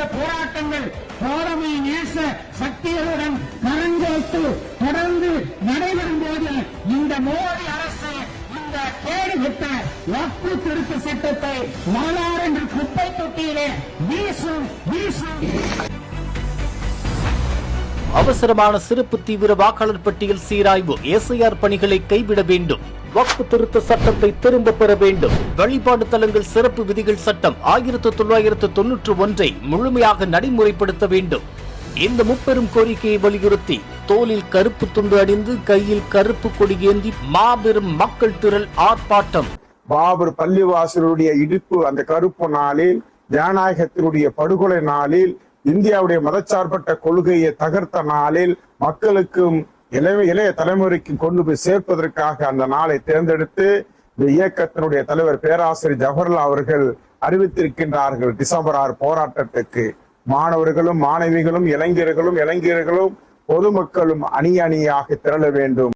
இந்த போராட்டங்கள் போதமை நேச சக்திகளுடன் கரங்கோட்டு தொடர்ந்து நடைபெறும் போது இந்த மோடி அரசு இந்த கேடுவிட்ட வக்கு திருத்த சட்டத்தை வாழார் என்று குப்பை தொட்டியிலே வீசும் வீசும். அவசரமான சிறப்பு தீவிர வாக்காளர் பட்டியல் சீராய்வு எஸ்ஐஆர் பணிகளை கைவிட வேண்டும். வாக்கு திருத்த சட்டத்தை திரும்ப பெற வேண்டும். வழிபாடு தலங்கள் சிறப்பு விதிகள் சட்டம் ஆயிரத்தி தொள்ளாயிரத்து தொன்னூற்று ஒன்றை முழுமையாக நடைமுறைப்படுத்த வேண்டும். இந்த முப்பெரும் கோரிக்கையை வலியுறுத்தி தோலில் கருப்பு துண்டு அணிந்து கையில் கருப்பு கொடி ஏந்தி மாபெரும் மக்கள் திரள் ஆர்ப்பாட்டம். பாபர் பள்ளிவாசலுடைய இடிப்பு அந்த கருப்பு நாளில் ஜனநாயகத்தினுடைய படுகொலை நாளில் இந்தியாவுடைய மதச்சார்பற்ற கொள்கையை தகர்த்த நாளில் மக்களுக்கும் இளைய இளைய தலைமுறைக்கு கொண்டு போய் சேர்ப்பதற்காக அந்த நாளை தேர்ந்தெடுத்து இந்த இயக்கத்தினுடைய தலைவர் பேராசிரியர் ஜவஹர்லால் அவர்கள் அறிவித்திருக்கின்றார்கள். டிசம்பர் ஆறு போராட்டத்துக்கு மாணவர்களும் மாணவிகளும் இளைஞர்களும் இளைஞர்களும் பொதுமக்களும் அணி அணியாக திரள வேண்டும்.